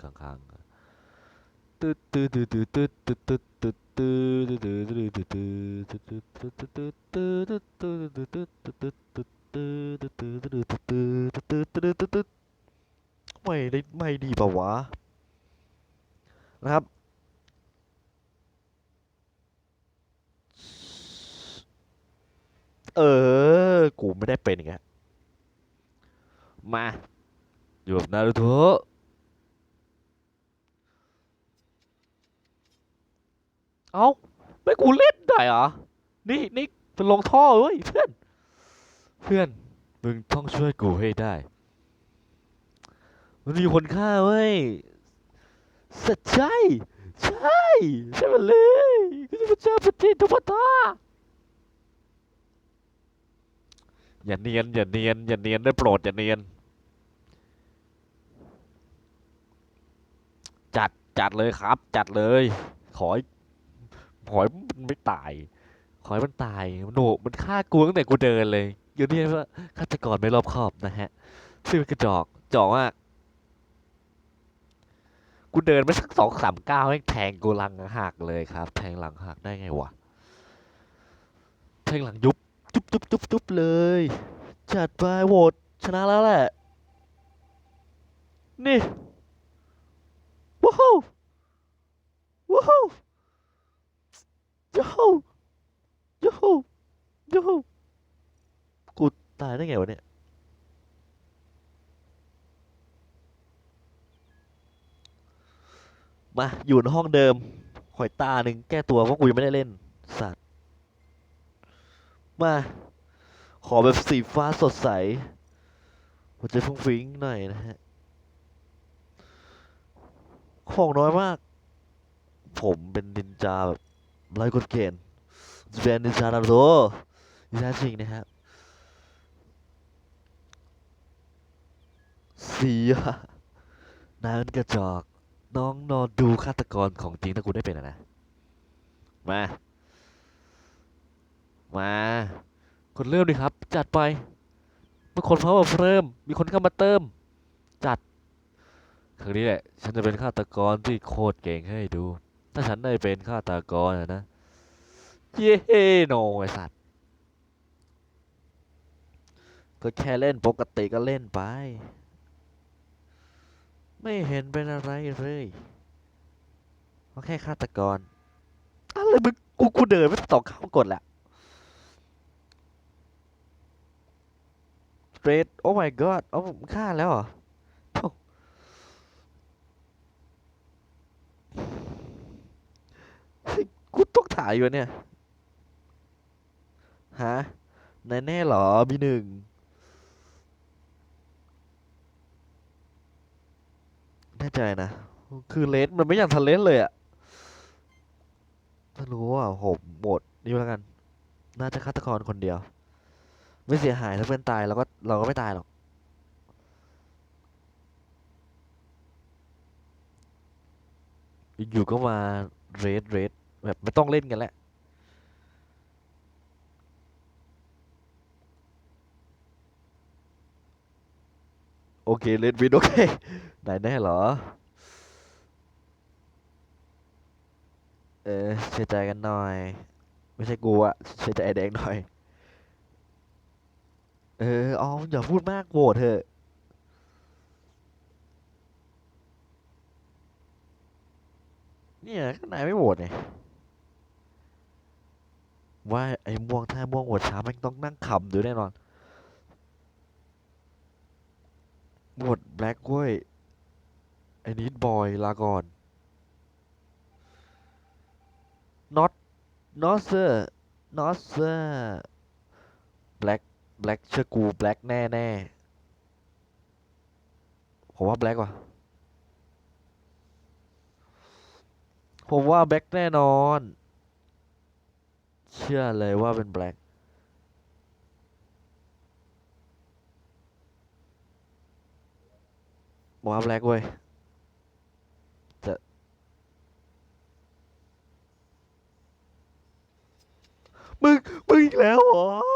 ข้างๆไม่ได้ไม่ดีป่าวะนะครับ เออ กูไม่ได้เป็นอีกแล้มาอยู่กับนารูโตะเอ้า ไม่กูเล่นได้เหรอ นี่นี่เป็นลงท่อเว้ยเพื่อน เพื่อน มึงต้องช่วยกูให้ได้ มันมีคนฆ่าเว้ยสัจใช่ ใช่ ใช่มันเลยก็จะมาเจอปฏิทุปตา อย่าเนียน อย่าเนียน อย่าเนียนได้โปรดอย่าเนียน จัดจัดเลยครับ จัดเลย ขอให้ขอให้มันไม่ตายขอให้มันตายมันโหนมันฆ่ากูตั้งแต่กูเดินเลยอยู่นี่ว่าฆาตกรไม่รอบคอบนะฮะซึ่งกระจอกจอกมากกูเดินไปสักสองสามก้าวให้แทงกูหลังหักเลยครับ แทงหลังหักได้ไงวะแทงหลังยุบ จุ๊บจุ๊บจุ๊บจุ๊บเลย จัดไปโหวตชนะแล้วแหละ นี่ ว้าวว้าวโย่โย่โย่กูตายได้ไงวะเนี่ยมา อยู่ในห้องเดิมหอยตาหนึ่งแก้ตัวเพราะกูยังไม่ได้เล่นสัตว มา ขอแบบสีฟ้าสดใสหัวใจฟุ้งฟิ้งหน่อยนะฮะ ของน้อยมาก ผมเป็นนินจาแบบไร้กฎเกณฑ์เป็นนินจานารูโตะที่แท้จริงนะครับเสียนายมันกระจอก น้องนอนดูฆาตกรของจริงถ้ากูได้เป็นอะนะ มา มาคนเริ่มดิครับ จัดไปเมื่อคนเขามเพิ่ม มีคนเข้ามาเติม จัด ครั้งนี้แหละ ฉันจะเป็นฆาตกรที่โคตรเก่งให้ดู ถ้าฉันได้เป็นฆาตกรอะนะ เย้โนไอสัตว์ก็แค่เล่นปกติก็เล่นไป ไม่เห็นเป็นอะไรเลยก็แค่ฆาตกรอะไรมึงกูกูเดินไปสองข้าวกดแหละ เรดโอ้ my god เอาผมฆ่าแล้วเหรอโถ่เฮ้ยกูต้องถ่ายอยู่เนี่ย ฮะนายแน่เหรอบีหนึ่งแน่ใจนะ คือเลนมันไม่อยากทันเลนเลยอะถ้ารู้ว่าผมหมดนี่แล้วกัน น่าจะฆาตกรคนเดียว ไม่เสียหายถ้าเพื่อนตายเราก็เราก็ไม่ตายหรอก อยู่ก็มาเรดเรดแบบไม่ต้องเล่นกันแล้วโอเค เลดวินโอเค ได้แน่เหรอ เออเชื่อใจกันหน่อย ไม่ใช่กูอะเชื่อใจไอแดงหน่อย ออเอาอย่าพูดมากโหวตเถอะ เนี่ยก็นายไม่โหวตไงว่าไอ้ม่วงถ้าม่วงโหวตช้าม่งต้องนั่งขำดูแน่นอนโหวตแบล็กเว้ยไอ้นิดบอยลาก่อน not not sir not sir black black เชื่อกู black แน่แน่ผมว่า black ว่ะ ผมว่า black แน่นอน เชื่อเลยว่าเป็น black ผมว่า black เว้ยจะมึง มึงอีกแล้วเหรอ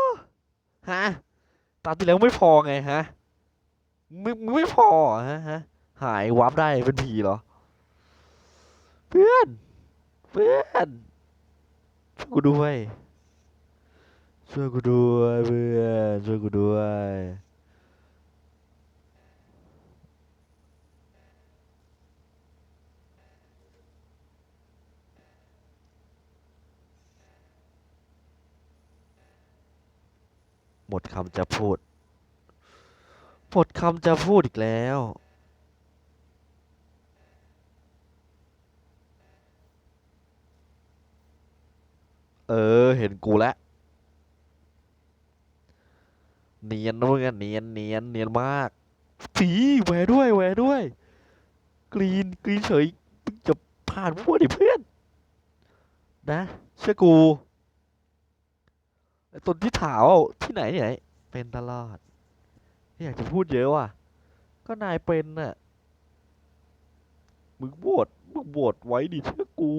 ฮะตามที่แล้วไม่พอไงฮะมึงไม่พอเหรอฮะฮะหายวับได้เป็นผีเหรอ เพื่อนเพื่อนช่วยกูด้วยช่วยกูด้วยเพื่อนช่วยกูด้วย หมดคำจะพูด หมดคำจะพูดอีกแล้ว เออ เห็นกูแล้ว เนียนนะมึงอะเนียนเนียนเนียนมากผีแหวด้วยแหวด้วย กรีนกรีนเฉยจะผ่านมั่วดิเพื่อน นะ เชื่อกู ตนที่ถาวที่ไหนที่ไหน เป็นตลอดไม่อยากจะพูดเยอะว่ะ ก็นายเป็นน่ะ มึงโหวตมึงโหวตไว้ดิเชื่อกู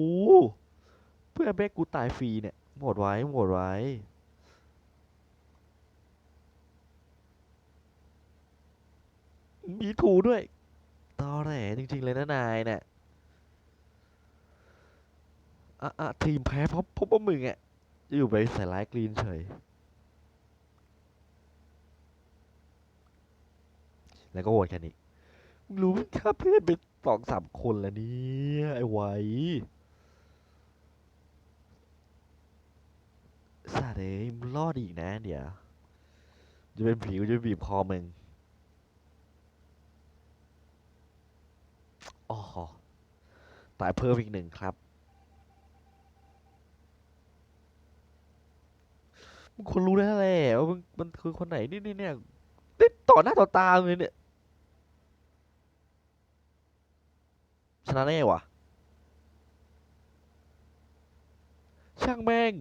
เพื่อแม่กูตายฟรีเนี่ยโหวตไว้โหวตไว้มีถูด้วยตอแหลจริง ๆ เลยนะนายเนี่ยอะทีมแพ้เพราะเพราะว่ามึงอะ อยู่ไปใส่ร้ายกรีนเฉย แล้วก็โหวตแค่นี้มึงรู้ไหมครับเพื่อนเป็นสองสามคนแล้วเนี่ย ไอ้ไว้สัตว์เอ้ยมึงรอดอีกนะ เดี๋ยว จะเป็นผีกูจะบีบคอมึงอ๋อตายเพิ่มอีกหนึ่งครับ มึงควรรู้ได้วแหละว่ามึงมันคือคนไหนนี่นี่เนี่ยนี่ต่อหน้าต่อตาเลยเนี่ยชนะแน่วะช่างแม่ง